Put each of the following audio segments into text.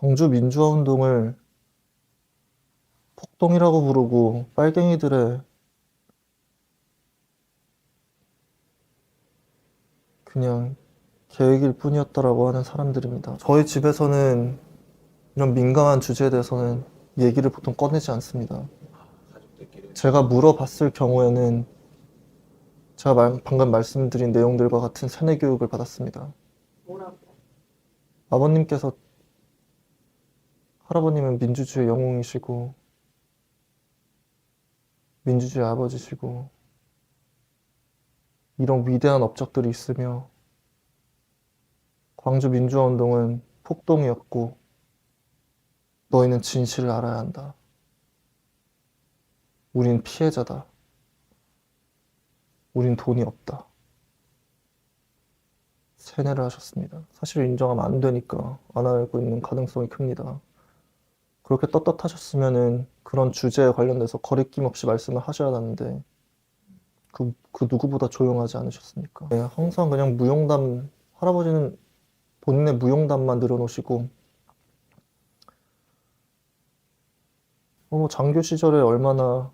광주 민주화 운동을 폭동이라고 부르고 빨갱이들의 그냥 계획일 뿐이었다라고 하는 사람들입니다. 저희 집에서는 이런 민감한 주제에 대해서는 얘기를 보통 꺼내지 않습니다. 제가 물어봤을 경우에는 제가 말- 방금 말씀드린 내용들과 같은 세뇌 교육을 받았습니다. 아버님께서 할아버님은 민주주의 영웅이시고 민주주의 아버지시고 이런 위대한 업적들이 있으며 광주 민주화 운동은 폭동이었고 너희는 진실을 알아야 한다. 우린 피해자다. 우린 돈이 없다. 세뇌를 하셨습니다. 사실 인정하면 안 되니까 안 알고 있는 가능성이 큽니다. 그렇게 떳떳하셨으면은 그런 주제에 관련돼서 거리낌 없이 말씀을 하셔야 하는데 그, 그 누구보다 조용하지 않으셨습니까? 네, 항상 그냥 무용담 할아버지는 본인의 무용담만 늘어놓으시고 어, 뭐 장교 시절에 얼마나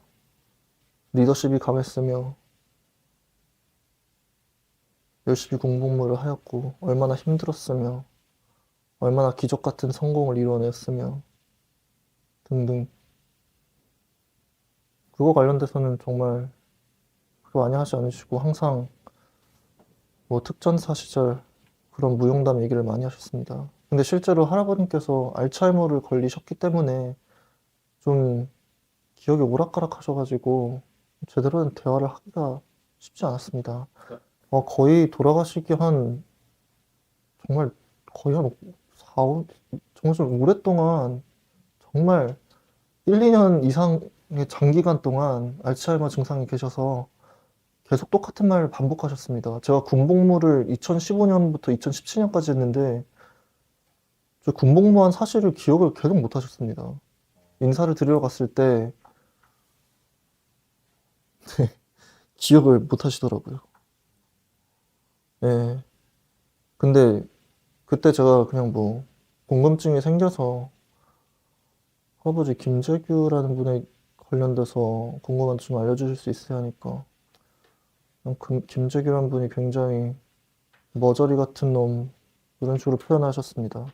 리더십이 강했으며 열심히 공복무를 하였고 얼마나 힘들었으며 얼마나 기적 같은 성공을 이루어냈으며 등등 그거 관련돼서는 정말 그거 많이 하지 않으시고 항상 뭐 특전사 시절 그런 무용담 얘기를 많이 하셨습니다. 근데 실제로 할아버님께서 알츠하이머를 걸리셨기 때문에 좀 기억이 오락가락 하셔가지고 제대로 된 대화를 하기가 쉽지 않았습니다. 어, 거의 돌아가시기 한 정말 거의 한 4, 5, 정말 좀 오랫동안 정말 1, 2년 이상의 장기간 동안 알츠하이머 증상이 계셔서 계속 똑같은 말을 반복하셨습니다. 제가 군복무를 2015년부터 2017년까지 했는데 저 군복무한 사실을 기억을 계속 못 하셨습니다. 인사를 드리러 갔을 때 네, 기억을 못 하시더라고요. 예. 근데 그때 제가 그냥 뭐 궁금증이 생겨서 할 아버지 김재규라는 분에 관련돼서 궁금한 좀 알려주실 수 있어야 하니까 그냥 금- 김재규라는 분이 굉장히 머저리 같은 놈 이런 식으로 표현하셨습니다.